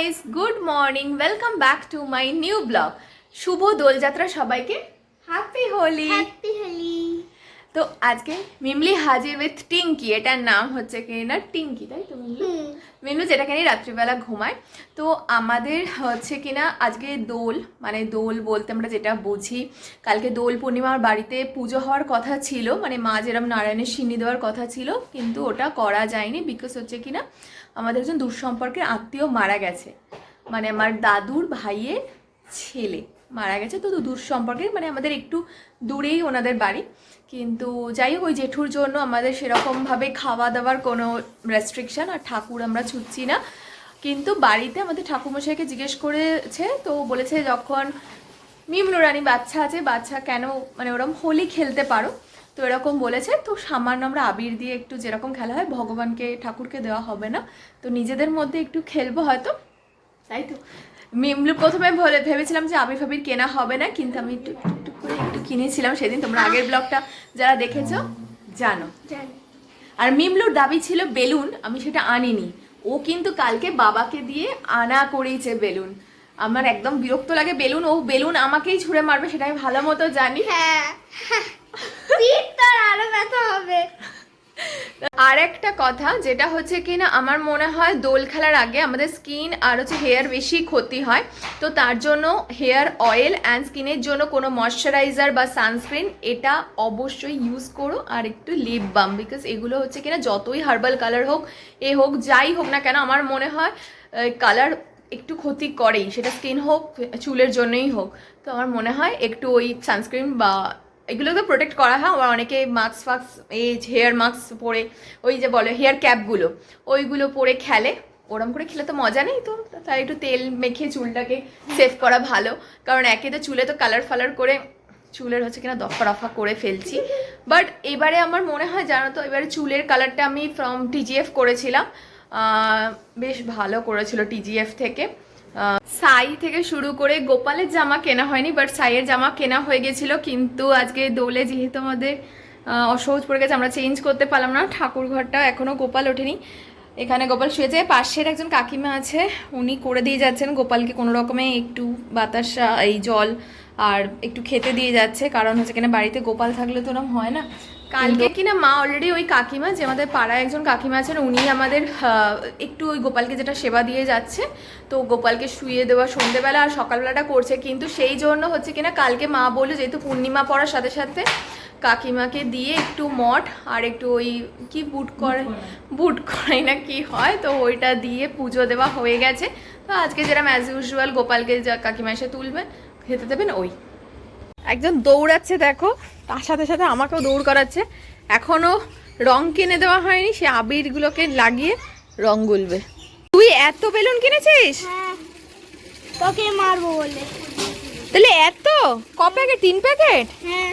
Guys good morning welcome back to my new blog শুভ দোলযাত্রা সবাইকে। Happy Holi happy Holi তো আজকে মিমলি হাজির উইথ টিঙ্কি এটার নাম হচ্ছে কি না? টিঙ্কি তাই তো মিমলি? যেটাকে নিয়ে রাত্রিবেলা ঘুমায়। তো আমাদের হচ্ছে কিনা আজকে দোল মানে দোল বলতে আমরা যেটা বুঝি। কালকে দোল পূর্ণিমার বাড়িতে পুজো হওয়ার কথা ছিল মানে মা যেরম নারায়ণের সিন্নি দেওয়ার কথা ছিল কিন্তু ওটা করা যায়নি বিকজ হচ্ছে কিনা আমাদের একজন দূর সম্পর্কের আত্মীয় মারা গেছে। মানে আমার দাদুর ভাইয়ের ছেলে মারা গেছে। তো দূর সম্পর্কের মানে আমাদের একটু দূরেই ওনাদের বাড়ি। কিন্তু যাই হোক, ওই জেঠুর জন্য আমাদের সেরকমভাবে খাওয়া দাওয়ার কোনো রেস্ট্রিকশন আর ঠাকুর আমরা ছুটছি না। কিন্তু বাড়িতে আমাদের ঠাকুরমশাইকে জিজ্ঞেস করেছে, তো বলেছে যখন মিমনু রানী বাচ্চা আছে, বাচ্চা কেন মানে ওরকম হোলি খেলতে পারো। তো এরকম বলেছে। তো সামান্য আমরা আবির দিয়ে একটু যেরকম খেলা হয় ভগবানকে ঠাকুরকে দেওয়া হবে না। তো নিজেদের মধ্যে একটু খেলব হয়তো। তাই তো? মিমলু প্রথমে ভেবেছিলাম যে আবির ফাবির কেনা হবে না কিন্তু আমি একটু টুকটুক করে একটু কিনেছিলাম সেদিন। তোমরা আগের ব্লগটা যারা দেখেছ জানো। আর মিমলুর দাবি ছিল বেলুন আমি সেটা আনিনি। ও কিন্তু কালকে বাবাকে দিয়ে আনা করেইছে বেলুন। আমার একদম বিরক্ত লাগে বেলুন ও বেলুন আমাকেই ছুঁড়ে মারবে সেটা আমি ভালো মতো জানি। হ্যাঁ। আর একটা কথা, যেটা হচ্ছে কি না আমার মনে হয় দোল খেলার আগে আমাদের স্কিন আর হচ্ছে হেয়ার বেশি ক্ষতি হয়। তো তার জন্য হেয়ার অয়েল অ্যান্ড স্কিনের জন্য কোনো ময়শ্চারাইজার বা সানস্ক্রিন এটা অবশ্যই ইউজ করো। আর একটু লিপ বাম বিকজ এগুলো হচ্ছে কিনা যতই হার্বাল কালার হোক, এ হোক, যাই হোক না কেন, আমার মনে হয় কালার একটু ক্ষতি করেই। সেটা স্কিন হোক, চুলের জন্যই হোক। তো আমার মনে হয় একটু ওই সানস্ক্রিন বা এগুলোকে প্রোটেক্ট করা, হয়, আবার অনেকে মাস্ক ফাক্স, এই হেয়ার মাস্ক পরে, ওই যে বলে হেয়ার ক্যাপগুলো ওইগুলো পরে খেলে। ওরম করে খেলে তো মজা নেই তো, তাই একটু তেল মেখে চুলটাকে সেভ করা ভালো। কারণ একে তো চুলে তো কালার ফালার করে চুলের হচ্ছে কিনা দফা রফা করে ফেলছি। বাট এবারে আমার মনে হয় জানো তো, এবারে চুলের কালারটা আমি ফ্রম টিজিএফ করেছিলাম। বেশ ভালো করেছিল টিজিএফ থেকে। সাই থেকে শুরু করে গোপালের জামা কেনা হয়নি বাট সাইয়ের জামা কেনা হয়ে গেছিল, কিন্তু আজকে দোলে যেহেতু আমাদের অসহজ পড়ে গেছে, আমরা চেঞ্জ করতে পারলাম না, ঠাকুর ঘরটা এখনও গোপাল ওঠেনি। এখানে গোপাল শুয়েছে, পাশের একজন কাকিমা আছে, উনি করে দিয়ে যাচ্ছেন, গোপালকে কোনো রকমে একটু বাতাসা এই জল আর একটু খেতে দিয়ে যাচ্ছে, কারণ হচ্ছে কিনা বাড়িতে গোপাল থাকলে তো ওরকম হয় না। কালকে কিনা মা অলরেডি ওই কাকিমা যে আমাদের পাড়ায় একজন কাকিমা আছেন উনি আমাদের একটু ওই গোপালকে যেটা সেবা দিয়ে যাচ্ছে তো গোপালকে শুয়ে দেওয়া সন্ধেবেলা আর সকালবেলাটা করছে। কিন্তু সেই জন্য হচ্ছে কিনা কালকে মা বলল যেহেতু পূর্ণিমা পড়ার সাথে সাথে কাকিমাকে দিয়ে একটু মঠ আর একটু ওই কি বুট করে বুট করাই না কি হয় তো ওইটা দিয়ে পুজো দেওয়া হয়ে গেছে। তো আজকে যেরকম অ্যাজ ইউজুয়াল গোপালকে যা কাকিমা এসে তুলবে খেতে দেবেন ওই। একজন দৌড়াচ্ছে দেখো। তার সাথে সাথে আমাকেও দৌড় করাচ্ছে। এখনও রং কিনে দেওয়া হয়নি সে আবিরগুলোকে লাগিয়ে রং গুলবে। তুই এত বেলুন কিনেছিস? হ্যাঁ। তোকে মারবো বলে। তাহলে এত? ক প্যাকেট? তিন প্যাকেট? হ্যাঁ।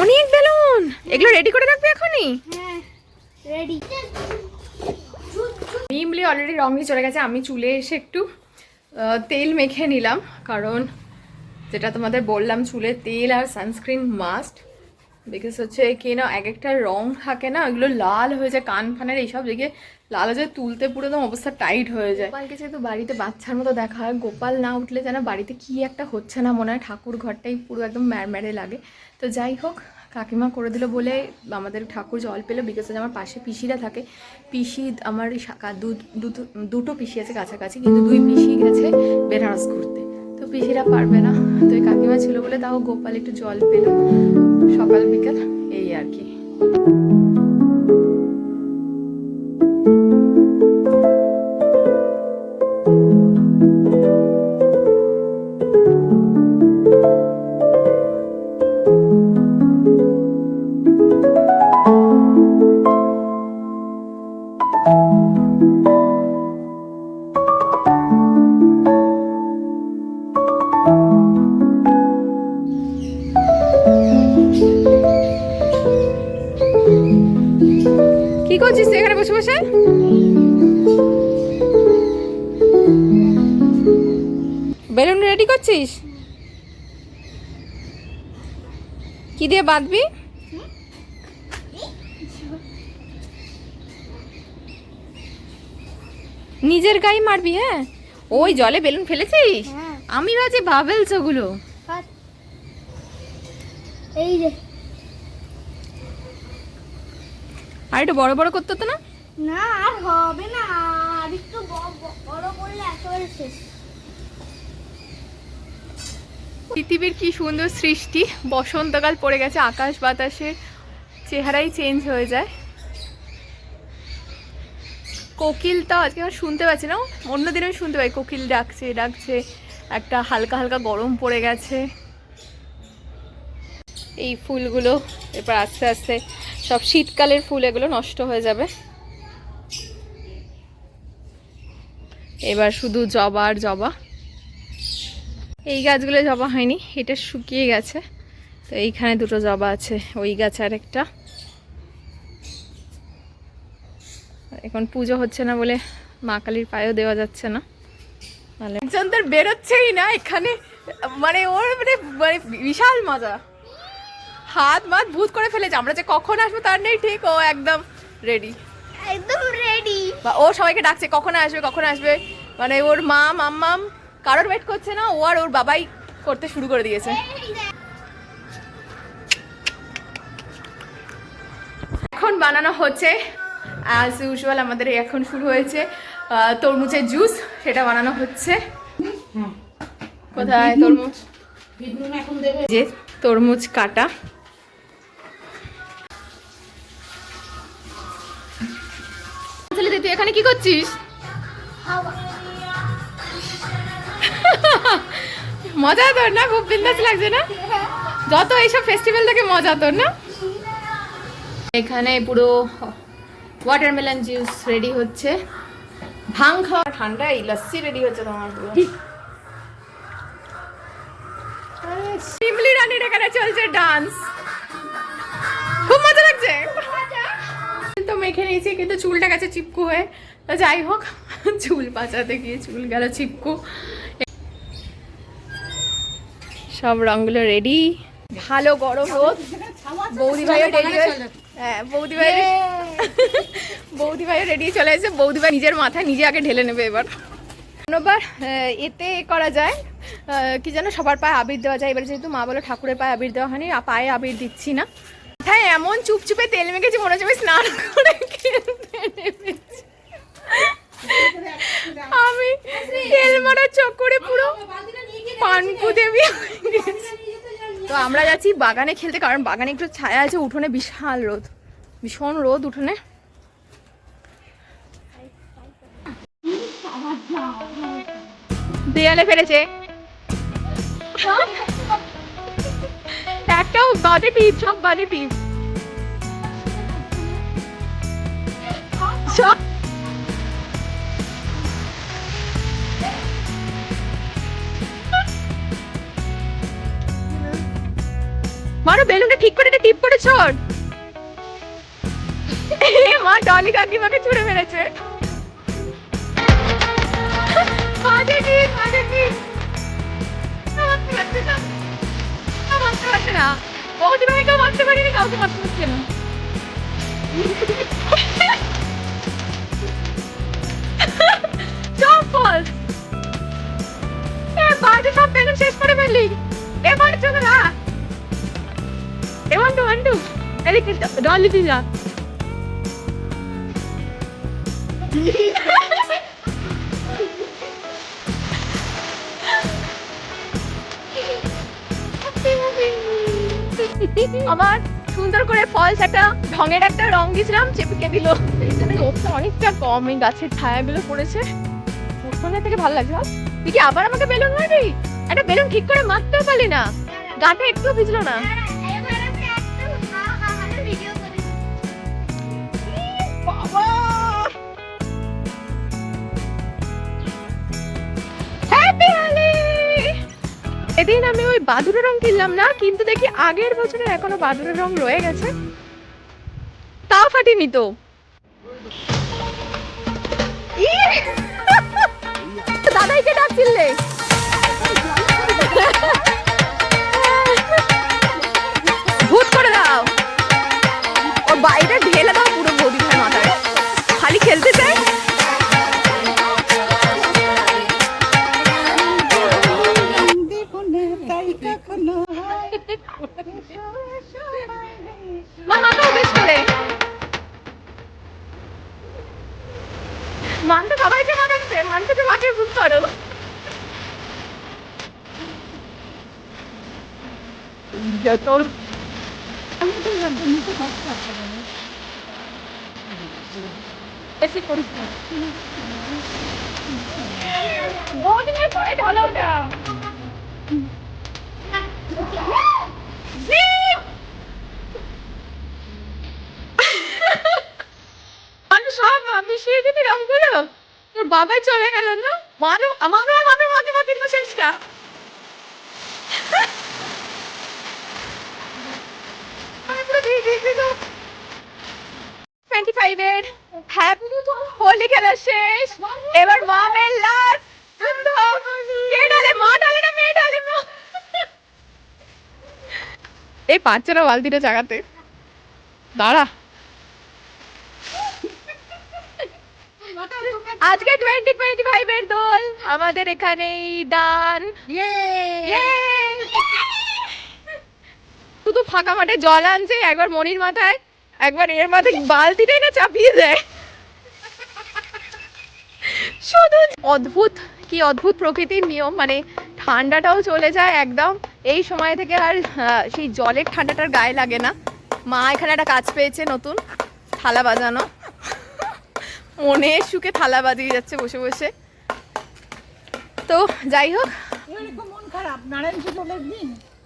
অনেক বেলুন। এগুলো রেডি করে রাখবি এখনই? হ্যাঁ রেডি মিমলি অলরেডি রং চলে গেছে আমি চুলে এসে একটু তেল মেখে নিলাম কারণ যেটা তোমাদের বললাম চুলে তেল আর সানস্ক্রিন মাস্ট বিকজ হচ্ছে কি না এক একটা রং থাকে না, ওইগুলো লাল হয়ে যায়, কান ফানের এইসব দিকে লাল হয়ে যায়, তুলতে পুরো একদম অবস্থা টাইট হয়ে যায়। গোপালকে যেহেতু বাড়িতে বাচ্চার মতো দেখা হয়, গোপাল না উঠলে যেন বাড়িতে কি একটা হচ্ছে না, মনে হয় ঠাকুর ঘরটাই পুরো একদম ম্যারম্যারে লাগে। তো যাই হোক, কাকিমা করে দিল বলে আমাদের ঠাকুর জল পেল বিকজ আমার পাশে পিসিরা থাকে। পিসি, আমার দুটো- পিসি আছে কাছাকাছি, কিন্তু দুই পিসি গেছে বেনারস ঘুরতে। পিসিরা পারবে না। তো কাকিমা ছিল বলে তাও গোপাল একটু জল পেল। সকাল বিকাল, এই আর কি। বেলুন রেডি করছিস? কি দিয়ে বাঁধবি? নিজের গায়ে মারবি হ্যাঁ? ওই জলে বেলুন ফেলেছিস? হ্যাঁ। আমি ভাবছি ভাবেলস ওগুলো। এই যে। আর একটু বড় বড় করতে হতো না? না আর হবে না। আর একটু বড় করলে একেবারে শেষ। পৃথিবীর কি সুন্দর সৃষ্টি? বসন্তকাল পড়ে গেছে, আকাশ বাতাসের চেহারাই চেঞ্জ হয়ে যায়। কোকিলটা আজকে আমার শুনতে পাচ্ছি না। অন্যদিন আমি শুনতে পাই, কোকিল ডাকছে ডাকছে, একটা হালকা হালকা গরম পড়ে গেছে। এই ফুলগুলো এরপর আস্তে আস্তে সব শীতকালের ফুল এগুলো নষ্ট হয়ে যাবে। এবার শুধু জবা আর জবা। এই গাছগুলো জবা হয়নি এটা শুকিয়ে গেছে। তো এইখানে দুটো জবা আছে ওই গাছ আর একটা এখন পুজো হচ্ছে না বলে মা কালীর পায়েও দেওয়া যাচ্ছে না। একজন তোর বেরোচ্ছেই না এখানে। মানে ওর মানে মানে বিশাল মজা। হাত মাত ভূত করে ফেলেছে আমরা যে কখন আসব তার নেই ঠিক ও একদম রেডি একদম রেডি ও সবাইকে ডাকছে কখন আসবে কখন আসবে? মানে ওর মা মাম্মাম কারোর ওয়েট করছে না ও আর ওর বাবাই করতে শুরু করে দিয়েছে। এখন বানানো হচ্ছে অ্যাজ ইউজুয়াল আমাদের এখন শুরু হয়েছে তরমুজের জুস সেটা বানানো হচ্ছে। কোথায় তরমুজ? যে তরমুজ কাটা। তুই এখানে কি করছিস? মজা তোর না? খুব বিন্দাস লাগছে না? যত এইসব ফেস্টিভ্যাল থেকে মজা তোর না? এখানে পুরো ওয়াটারমেলন জুস রেডি হচ্ছে। ভাং খাওয়া ঠান্ডা এই লস্যি রেডি হচ্ছে তোমার পুরো। শিমলি রানীর এখানে চলছে ডান্স খুব মজা লাগছে। তো মেখে নিয়েছি কিন্তু চুলটা গেছে চিপকু হয়ে। তো যাই হোক, চুল বাঁচাতে গিয়ে চুল গেল চিপকু। সব রঙগুলো রেডি ভালো গরম রোদ। বৌদি ভাইও রেডি হ্যাঁ বৌদি ভাই বৌদি ভাইও রেডি চলে এসেছে। বৌদি ভাই নিজের মাথায় নিজে আগে ঢেলে নেবে এবার। অন্যবার এতে করা যায়। কি যেন সবার পায়ে আবির দেওয়া যায়। এবার যেহেতু মা বলে ঠাকুরের পায়ে আবির দেওয়া হয়নি পায়ে আবির দিচ্ছি না। হ্যাঁ এমন চুপচুপে তেল মেখেছি মনে হচ্ছে স্নান করে আমি তেল মারার চক্করে পুরো পানকু দেবী তো আমরা যাচ্ছি বাগানে খেলতে, কারণ বাগানে একটু ছায়া আছে, উঠোনে বিশাল রোদ। ভীষণ রোদ উঠোনে। দেয়ালে ফেলেছে। একটাও বাদে পিপ সব বাদে পিপ সব মারো বেলুনটা ঠিক করে টিপ করে ছোট মা ডলি কাকিমাকে ছুড়ে মেরেছে। না বৌদি ভাইকেও মারতে পারিনি, কাউকে মারতে পারছে না। ডলি দিয়ে আমার সুন্দর করে ফলস একটা ঢঙের একটা রং দিয়েছিলাম চেপকে দিল। অনেকটা কম, এই গাছের ছায়াগুলো পড়েছে। উঠোনে থেকে ভালো লাগছে। তুই কি আবার আমাকে বেলুন মারবি? একটা বেলুন ঠিক করে মারতেও পারলি না। গাটা একটু ভিজলো না। এদিন আমি ওই বাদুরের রং কিনলাম না, কিন্তু দেখি আগের বছরের এখনও বাদুরের রং রয়ে গেছে। তাও ফাটিনি তো! দাদাইকে ডাকছিলে ভূত সব আমি সেই দিন করো তোর বাবাই চলে গেল না মারো আমারও আমাদের মাঝে মাঝে চেষ্টা আমি পুরো দিয়ে দিয়ে দিল টোয়েন্টি ফাইভের হ্যাপি হোলি খেলা শেষ এবার মামের লাস্ট কে ডালে মা ডালে না মেয়ে ডালে এই না বালতিটা জাগাতে। দাঁড়া। আজকে টোয়েন্টি টোয়েন্টি ফাইভের দোল। আমাদের এখানেই দান! শুধু ফাঁকা মাঠে জল আনছে, একবার মনির মাথায়, একবার এর মাথায় বালতিটাই না চাপিয়ে দেয়। শুধু অদ্ভুত, কি অদ্ভুত প্রকৃতির নিয়ম মানে ঠান্ডাটাও চলে যায় একদম। এই সময় থেকে আর সেই জলের ঠান্ডাটার গায়ে লাগে না। মা এখানে একটা কাজ পেয়েছে নতুন, থালা বাজানো। মনে সুখে থালা বাজিয়ে যাচ্ছে বসে বসে। তো যাই হোক। মন খারাপ, নারায়ণ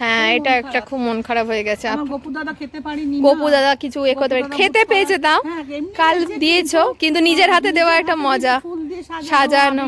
হ্যাঁ এটা একটা খুব মন খারাপ হয়ে গেছে। গপু দাদা খেতে পারিনি। গপু দাদা কিছু এ করতে পারে খেতে পেয়েছে তাও? হ্যাঁ, কাল দিয়েছ? কিন্তু নিজের হাতে দেওয়া একটা মজা। সাজানো।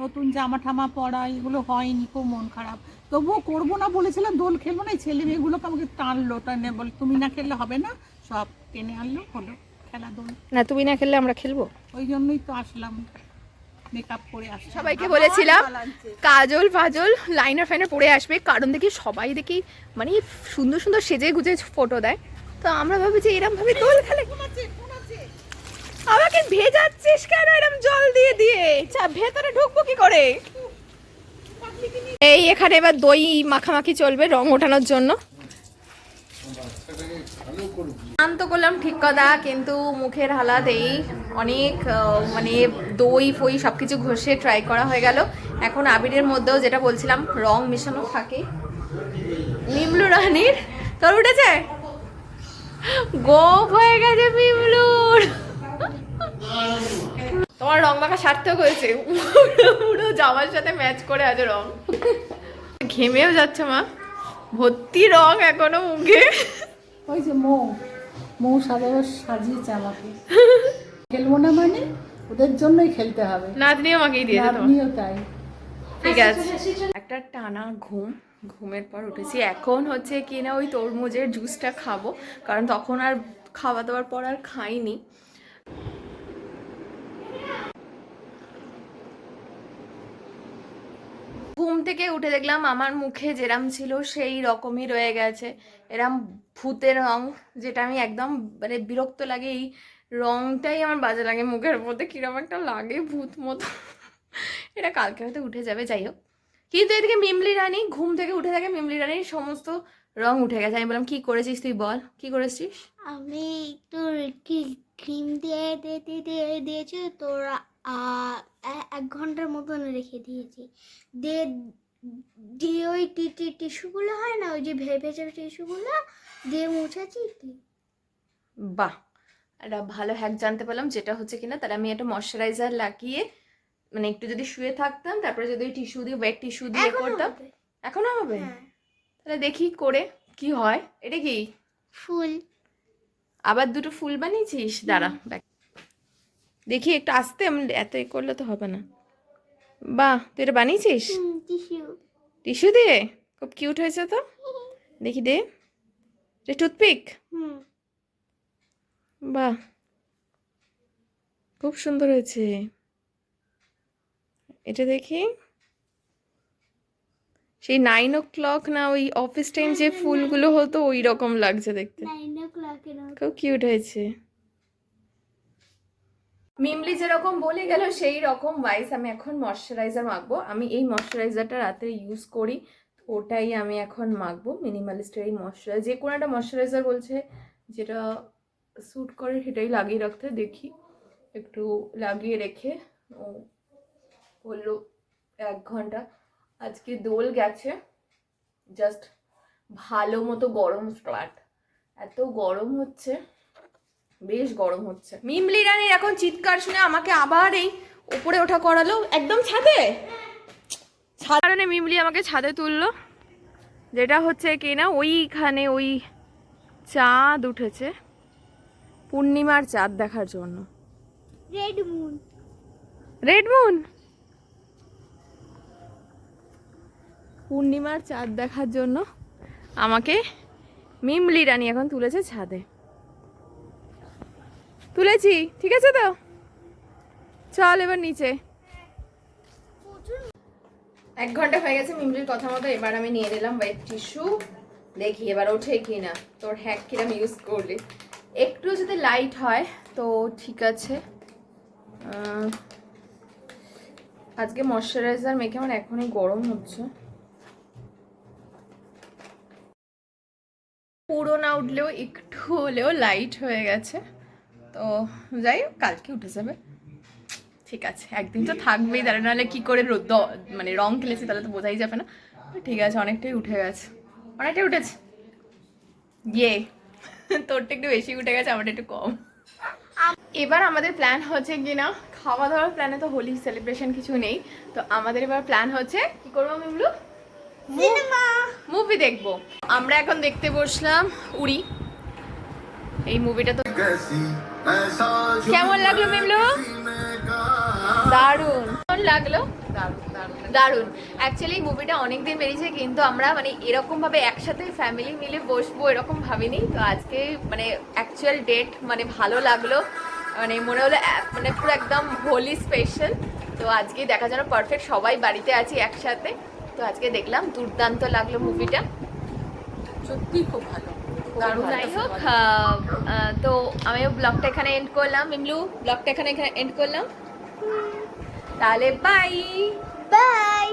নতুন জামা ঠামা পরা এগুলো হয়নি খুব মন খারাপ। তবুও করব না বলেছিলাম দোল খেলব না এই ছেলে মেয়েগুলোকে আমাকে টানলো টানে বলে তুমি না খেললে হবে না সব টেনে আনলো হলো খেলা দোল না তুমি না খেললে আমরা খেলব? ওই জন্যই তো আসলাম। মেকআপ করে সবাইকে বলেছিলাম কাজল ফাজল লাইনার ফাইনার পরে আসবে কারণ দেখি সবাই দেখি মানে সুন্দর সুন্দর সেজে গুজে ফটো দেয়। তো আমরা ভাবি যে এরম ভাবে দোল খেলে। আমাকে ভেজাচ্ছিস কেন এরম জল দিয়ে দিয়ে? চা ভেতরে ঢুকবো কি করে? এই এখানে এবার দই মাখামাখি চলবে রং ওঠানোর জন্য। স্নান তো করলাম, ঠিক কথা, কিন্তু মুখের হালাত এই অনেক মানে দই, ফই সব কিছু ঘষে ট্রাই করা হয়ে গেল। এখন আবিরের মধ্যেও যেটা বলছিলাম, রং মেশানো থাকে। মিমলু রানীর, তোর উঠেছে? গোপ হয়ে গেছে মিমলুর তোমার রং মাখা সার্থক হয়েছে। পুরো জামার সাথে ম্যাচ করে আছে রং। ঘেমেও যাচ্ছে মা। ভর্তি রং এখনও মুখে। ওই যে মৌ মৌ সাজাবার সাজিয়েছে আমাকে খেলব না মানে? ওদের জন্যই খেলতে হবে। নাতনিও আমাকেই দিয়ে আপনিও তাই। ঠিক আছে। একটা টানা ঘুম ঘুমের পর উঠেছি। এখন হচ্ছে কিনা ওই তরমুজের জুসটা খাব কারণ তখন আর খাওয়া দাওয়ার পর আর খাইনি। থেকে উঠে দেখলাম আমার মুখে যেরাম ছিল সেই রকমই রয়ে গেছে। এরম ভূতের রং, যেটা আমি একদম মানে বিরক্ত লাগে, এই রংটাই আমার বাজে লাগে মুখের মধ্যে। কিরম একটা লাগে ভূত মতো। এটা কালকে হয়তো উঠে যাবে, যাই হোক। কিন্তু এদিকে মিমলি রানী, ঘুম থেকে উঠে থাকে মিমলি রানীর সমস্ত রং উঠে গেছে। আমি বললাম, কি করেছিস তুই বল? কি করেছিস? আমি একটু ক্রিম দিয়ে দিয়ে দিয়ে, দিয়েছি। তোর এক ঘণ্টার মতন রেখে দিয়েছি। দিয়ে দিয়ে ওই টি টি টিস্যুগুলো হয় না? ওই যে ভেজা টিস্যুগুলো দিয়ে মুছেছি বাহ! একটা ভালো হ্যাক জানতে পারলাম যেটা হচ্ছে কিনা। তাহলে আমি একটা ময়শ্চারাইজার লাগিয়ে মানে একটু যদি শুয়ে থাকতাম তারপরে যদি ওই টিস্যু দিয়ে ওয়েট টিস্যু দিয়ে করতাম। এখনও হবে? হ্যাঁ। তাহলে দেখি করে কি হয়। এটা কি? ফুল। আবার দুটো ফুল বানিয়েছিস? দাঁড়া দেখ একটু আসতে আমি এত এ করলে তো হবে না। বাহ তুই এটা বানিয়েছিস? টিস্যু দিয়ে? খুব কিউট হয়েছে তো? দেখি দে। এটা টুথপিক বাহ খুব সুন্দর হয়েছে। এটা দেখি। সেই নাইন ও ক্লক না ওই অফিস টাইম যে ফুলগুলো হতো ওই রকম লাগছে দেখতে। খুব কিউট হয়েছে। মিমলি যেরকম বলে গেল সেই রকম ওয়াইজ আমি এখন ময়শ্চারাইজার মাখবো। আমি এই ময়শ্চারাইজারটা রাতে ইউজ করি, ওটাই আমি এখন মাখবো মিনিমালিস্টের এই ময়শ্চারাইজার যে কোনো একটা ময়শ্চারাইজার বলছে, যেটা স্যুট করে সেটাই লাগিয়ে রাখতে দেখি, একটু লাগিয়ে রেখে, ও বলল এক ঘণ্টা। আজকে দোল গেছে জাস্ট ভালো মতো গরম স্টার্ট এত গরম হচ্ছে। বেশ গরম হচ্ছে। মিমলি রানীর এখন চিৎকার শুনে আমাকে আবার এই উপরে ওঠা করালো। একদম ছাদে? ছাদ কারণে মিমলি আমাকে ছাদে তুললো। যেটা হচ্ছে কি না ওইখানে ওই চাঁদ উঠেছে। পূর্ণিমার চাঁদ দেখার জন্য। রেড মুন রেড মুন পূর্ণিমার চাঁদ দেখার জন্য আমাকে মিমলি রানী এখন তুলেছে ছাদে। তুলেছি, ঠিক আছে তো? চল এবার নিচে। এক ঘণ্টা হয়ে গেছে মিমলির কথা মতো, এবার আমি নিয়ে নিলাম ওয়েট টিস্যু দেখি এবার ওঠে কি না তোর হ্যাক কিরম ইউজ করলি। একটু যদি লাইট হয়, তো ঠিক আছে। আজকে ময়শ্চারাইজার মেখে আমার এখনই গরম হচ্ছে। পুরো না উঠলেও, একটু হলেও লাইট হয়ে গেছে। তো যাই হোক কালকে উঠে যাবে। ঠিক আছে একদিন তো থাকবেই তাহলে নাহলে কী করে রো- দ- মানে রং খেলেছি তাহলে তো বোঝাই যাবে না। ঠিক আছে অনেকটাই উঠে গেছে। অনেকটাই উঠেছে। ইয়ে তোরটা একটু বেশি উঠে গেছে আমারটা একটু কম। এবার আমাদের প্ল্যান হচ্ছে কি না খাওয়া দাওয়ার প্ল্যানে তো হোলি সেলিব্রেশন কিছু নেই। তো আমাদের এবার প্ল্যান হচ্ছে কি করব মিমলু? সিনেমা মুভি দেখব। আমরা এখন দেখতে বসলাম উড়ি। এই মুভিটা তো কেমন লাগল মিমলু? দারুণ। কেমন লাগল? দারুণ অ্যাকচুয়ালি মুভিটা অনেক দিন বেরিয়েছে কিন্তু আমরা মানে এরকম ভাবে একসাথে ফ্যামিলি মিলে বসবো এরকম ভাবিনি। তো আজকে মানে অ্যাকচুয়াল ডেট মানে ভালো লাগল। মানে মনে হলো মানে পুরো একদম হোলি স্পেশাল তো আজকে দেখা যেন পারফেক্ট সবাই বাড়িতে আছি একসাথে। তো আজকে দেখলাম দুর্দান্ত লাগল মুভিটা সত্যি খুব ভালো। যাই হোক তো আমি ব্লগটা এখানে এন্ড করলাম। ইমলু ব্লগটা এখানে এখানে এন্ড করলাম। তাহলে বাই বাই